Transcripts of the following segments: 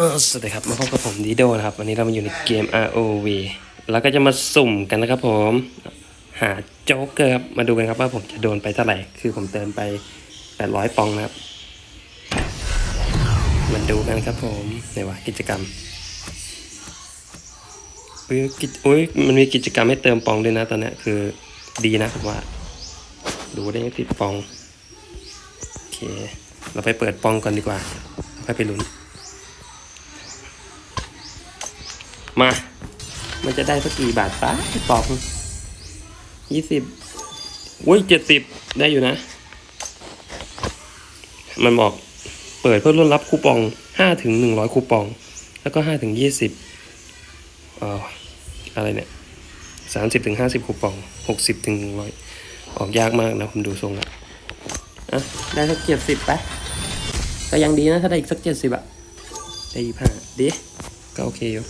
สวัสดีครับ มาพบกับผมดีโดนะครับ วันนี้เรามาอยู่ในเกม ROV แล้วก็จะมาสุ่มกันนะครับผม หาโจ๊กเกอร์ครับ มาดูกันครับว่าผมจะโดนไปเท่าไหร่ คือผมเติมไป 800 ปองนะครับ มาดูกันครับผมในว่ากิจกรรมอุ้ยกิจอุ้ยมันมีกิจกรรมให้เติมปองด้วยนะตอนนี้คือดีนะผมว่า ดูได้ติดปอง โอเค เราไปเปิดปองก่อนดีกว่าค่อยไปลุ้น มา มันจะได้สักกี่บาทปะปองยี่สิบอุ้ยเจ็ดสิบได้อยู่นะ มันบอกเปิดเพื่อรุ่นรับคูปองห้าถึงหนึ่งร้อยคูปอง แล้วก็ห้าถึงยี่สิบเอ่ออะไรเนี่ยสามสิบถึงห้าสิบคูปองหกสิบถึงหนึ่งร้อยออกยากมากนะผมดูทรงแล้วอะได้สักเจ็ดสิบไปก็ยังดีนะ ถ้าได้อีกสักเจ็ดสิบอะได้ยี่ห้าดีก็โอเคอยู่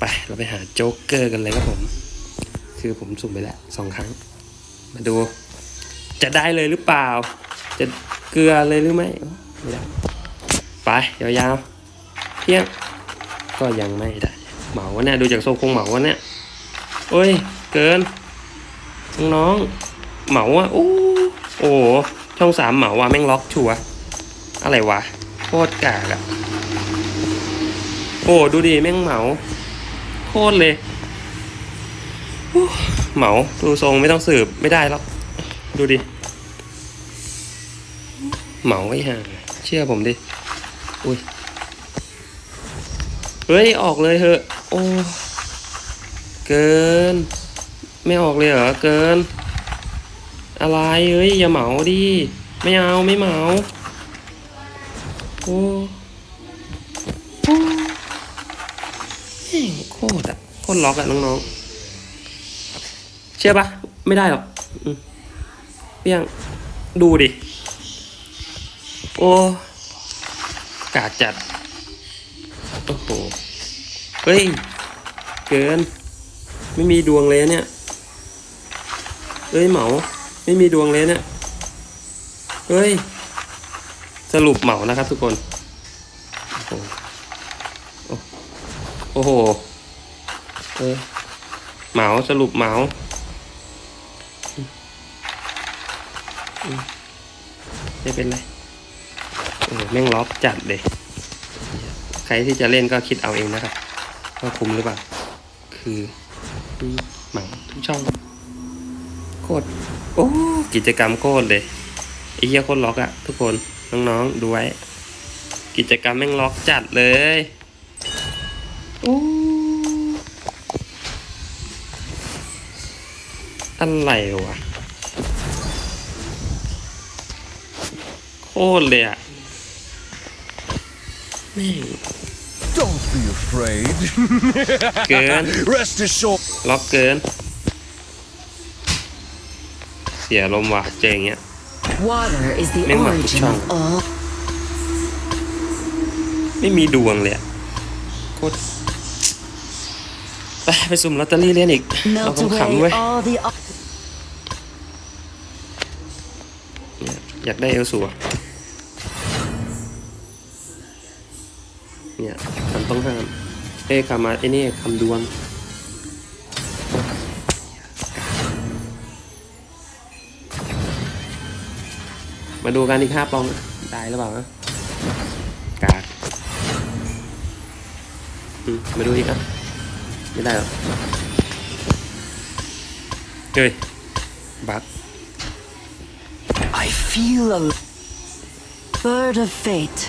ไป เราไปหาโจ๊กเกอร์กันเลยครับผม คือผมสุ่มไปแล้วสองครั้ง มาดู จะได้เลยหรือเปล่า จะเกลือเลยหรือไม่ไม่ได้ไปยาวๆเพียงก็ยังไม่ได้ เหมาวะเนี่ยดูจากทรงคงเหมาวะเนี่ยโอ้ย เกิน น้องเหมาอะโอ้โอ้โหช่องสามเหมาว่ะแม่งล็อกชัวอะไรวะโคตรกากอะโอ้ดูดิแม่งเหมา ตรเลยเหมาดูทรงไม่ต้องสืบไม่ได้หรอกดูดิ เหมาไอ้ห่าเชื่อผมดิ อุ้ย เฮ้ย ออกเลยเถอะ โอ้ เกิน ไม่ออกเลยเหรอ เกิน อะไร เฮ้ย อย่าเหมาดิ ไม่เอา ไม่เหมา โอ้ โคตรอะโคตรล็อกอะน้องๆ เชื่อปะไม่ได้หรอกเปี้ยงดูดิ โอ้กากจัด โอ้โห เฮ้ย เกิน ไม่มีดวงเลยเนี่ย เฮ้ยเหมา ไม่มีดวงเลยเนี่ย เฮ้ย สรุปเหมานะครับทุกคนโอ้ อ้โหเออเหมาสรุปเหมาไม่เป็นไรโอ้โหแม่งล็อกจัดเลย ใครที่จะเล่นก็คิดเอาเองนะครับว่าคุ้มหรือเปล่า คืออืมเหมาทุกช่อง โคตร โอ้ กิจกรรมโคตรเลยไอ้เหี้ยโคตรล็อกอะทุกคน น้องๆ ดูไว้ กิจกรรมแม่งล็อกจัดเลย อ้อะไรวะ โคตรเลยอะแม่ง Don't be afraid. เกิน Rest assured. ล็อกเกิน เสียลมว่ะเจออย่างเงี้ย Water is the Mấy mặt origin tròn. of all ไม่มีดวงเลยอะโคตรไปไปสุ่มลอตเตอรี่เล่นอีกเอา melt ขำๆ away เว้ย all the เนี่ยอยากได้เอลสูอะเนี่ยคำต้องห้ามเอ้ยคำมาไอ้นี่คำดวงมาดูกันอีกห้าปองนะได้หรือเปล่านะ มาดูอีกอะไม่ได้หรอเฮ้ยบัก I feel a bird of fate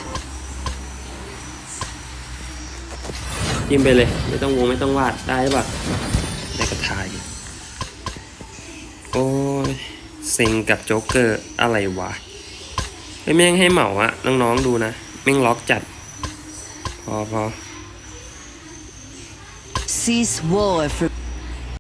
จิ้มไปเลย ไม่ต้องวงไม่ต้องวาดได้หรือเปล่าได้กระทายโอ้ยเซ็งกับโจ๊กเกอร์อะไรวะไอ้ยแม่งให้เหมาอะน้องๆดูนะ แม่งล็อกจัด พอพอ cease war for